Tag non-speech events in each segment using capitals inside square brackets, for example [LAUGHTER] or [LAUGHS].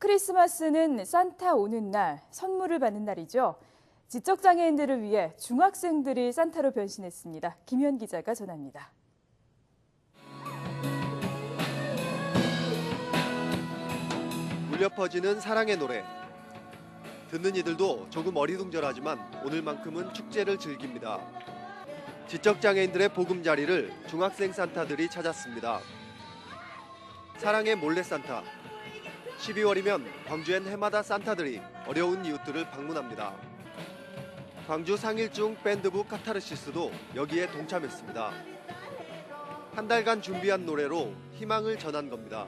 크리스마스는 산타 오는 날, 선물을 받는 날이죠. 지적장애인들을 위해 중학생들이 산타로 변신했습니다. 김현 기자가 전합니다. 울려 퍼지는 사랑의 노래. 듣는 이들도 조금 어리둥절하지만 오늘만큼은 축제를 즐깁니다. 지적장애인들의 보금자리를 중학생 산타들이 찾았습니다. 사랑의 몰래 산타. 12월이면 광주엔 해마다 산타들이 어려운 이웃들을 방문합니다. 광주 상일중 밴드부 카타르시스도 여기에 동참했습니다. 한 달간 준비한 노래로 희망을 전한 겁니다.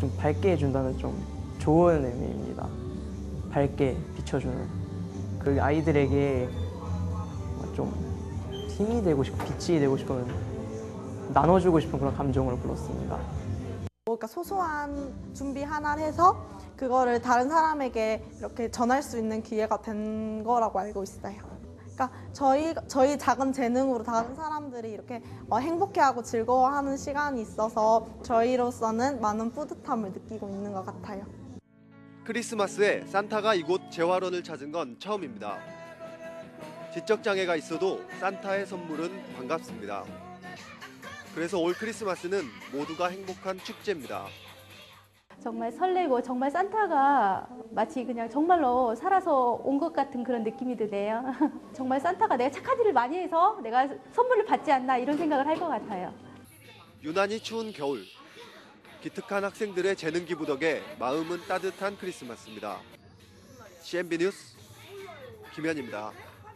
좀 밝게 해준다는 좀 좋은 의미입니다. 밝게 비춰주는 그 아이들에게 좀 힘이 되고 싶고 빛이 되고 싶은 나눠주고 싶은 그런 감정을 불렀습니다. 그러니까 소소한 준비 하나를 해서 그거를 다른 사람에게 이렇게 전할 수 있는 기회가 된 거라고 알고 있어요. 그러니까 저희 저희 작은 재능으로 다른 사람들이 이렇게 어, 행복해하고 즐거워하는 시간이 있어서 저희로서는 많은 뿌듯함을 느끼고 있는 것 같아요. 크리스마스에 산타가 이곳 재활원을 찾은 건 처음입니다. 지적 장애가 있어도 산타의 선물은 반갑습니다. 그래서 올 크리스마스는 모두가 행복한 축제입니다. 정말 설레고 정말 산타가 마치 그냥 정말로 살아서 온 것 같은 그런 느낌이 드네요. [LAUGHS] 정말 산타가 내가 착한 일을 많이 해서 내가 선물을 받지 않나 이런 생각을 할 것 같아요. 유난히 추운 겨울. 기특한 학생들의 재능 기부 덕에 마음은 따뜻한 크리스마스입니다. CNB 뉴스 김현입니다.